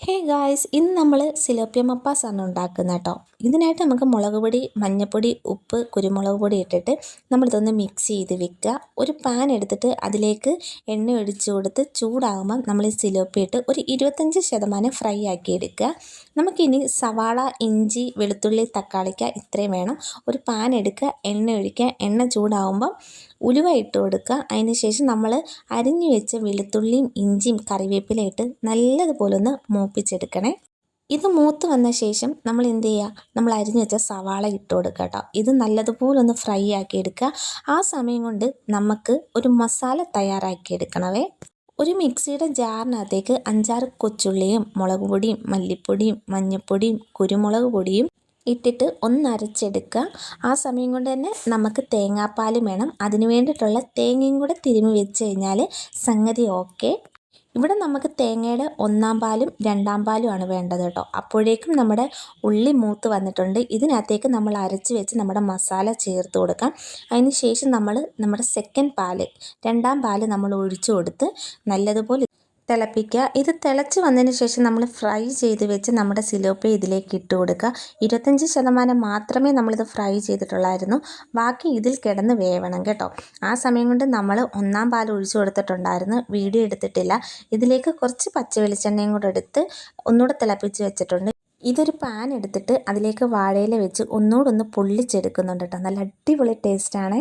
Hey guys ഇന്ന് നമ്മൾ മപ്പാസ് ആണ് ഉണ്ടാക്കുന്നത് കേട്ടോ ഇതിനായിട്ട് നമുക്ക് മുളക് പൊടി മഞ്ഞൾപ്പൊടി ഉപ്പ് കുരുമുളക് പൊടി ഇട്ടിട്ട് നമ്മളിതൊന്ന് മിക്സ് ചെയ്ത് വെക്കുക. ഒരു പാൻ എടുത്തിട്ട് അതിലേക്ക് എണ്ണ ഒഴിച്ച് കൊടുത്ത് ചൂടാകുമ്പം നമ്മൾ ഈ സിലോപ്പി ഇട്ട് ഒരു ഇരുപത്തഞ്ച് ശതമാനം ഫ്രൈ ആക്കി എടുക്കുക. നമുക്കിനി സവാള ഇഞ്ചി വെളുത്തുള്ളി തക്കാളിക്ക ഇത്രയും വേണം. ഒരു പാൻ എടുക്കുക എണ്ണ ഒഴിക്കുക എണ്ണ ചൂടാകുമ്പം ഉലുവ ഇട്ട് കൊടുക്കുക. അതിന് ശേഷം നമ്മൾ അരിഞ്ഞു വെച്ച വെളുത്തുള്ളിയും ഇഞ്ചിയും കറിവേപ്പിലയിട്ട് നല്ലതുപോലെ ഒന്ന് മൂപ്പിച്ചെടുക്കണേ. ഇത് മൂത്ത് വന്ന ശേഷം നമ്മൾ എന്ത് ചെയ്യുക? നമ്മൾ അരിഞ്ഞു വെച്ച സവാള ഇട്ട് കൊടുക്കുക കേട്ടോ. ഇത് നല്ലതുപോലെ ഒന്ന് ഫ്രൈ ആക്കി എടുക്കുക. ആ സമയം കൊണ്ട് നമുക്ക് ഒരു മസാല തയ്യാറാക്കി എടുക്കണവേ. ഒരു മിക്സിയുടെ ജാറിനകത്തേക്ക് അഞ്ചാറ് കൊച്ചുള്ളിയും മുളക് പൊടിയും മല്ലിപ്പൊടിയും മഞ്ഞൾപ്പൊടിയും കുരുമുളക് പൊടിയും ഇട്ടിട്ട് ഒന്ന് അരച്ചെടുക്കുക. ആ സമയം കൊണ്ട് തന്നെ നമുക്ക് തേങ്ങാപ്പാലും വേണം. അതിന് വേണ്ടിയിട്ടുള്ള തേങ്ങയും കൂടെ തിരുമി വെച്ച് കഴിഞ്ഞാൽ സംഗതി ഓക്കെ ഇവിടെ നമുക്ക് തേങ്ങയുടെ ഒന്നാം പാലും രണ്ടാം പാലുമാണ് വേണ്ടത് കേട്ടോ. അപ്പോഴേക്കും നമ്മുടെ ഉള്ളി മൂത്ത് വന്നിട്ടുണ്ട്. ഇതിനകത്തേക്ക് നമ്മൾ അരച്ച് വെച്ച് നമ്മുടെ മസാല ചേർത്ത് കൊടുക്കാം. അതിന് ശേഷം നമ്മൾ നമ്മുടെ സെക്കൻഡ് പാൽ രണ്ടാം പാൽ നമ്മൾ ഒഴിച്ചു കൊടുത്ത് നല്ലതുപോലെ തിളപ്പിക്കുക. ഇത് തിളച്ച് വന്നതിന് ശേഷം നമ്മൾ ഫ്രൈ ചെയ്ത് വെച്ച് നമ്മുടെ സിലോപ്പി ഇതിലേക്ക് ഇട്ട് കൊടുക്കുക. ഇരുപത്തഞ്ച് ശതമാനം മാത്രമേ നമ്മളിത് ഫ്രൈ ചെയ്തിട്ടുള്ളായിരുന്നു. ബാക്കി ഇതിൽ കിടന്ന് വേവണം കേട്ടോ. ആ സമയം കൊണ്ട് നമ്മൾ ഒന്നാം പാൽ ഒഴിച്ചു കൊടുത്തിട്ടുണ്ടായിരുന്നു. വീഡിയോ എടുത്തിട്ടില്ല. ഇതിലേക്ക് കുറച്ച് പച്ച വെളിച്ചെണ്ണയും കൂടെ എടുത്ത് ഒന്നുകൂടെ തിളപ്പിച്ച് വെച്ചിട്ടുണ്ട്. ഇതൊരു പാൻ എടുത്തിട്ട് അതിലേക്ക് വാഴയില വെച്ച് ഒന്നുകൂടെ ഒന്ന് പൊള്ളിച്ചെടുക്കുന്നുണ്ട് കേട്ടോ. നല്ല അടിപൊളി ടേസ്റ്റാണ്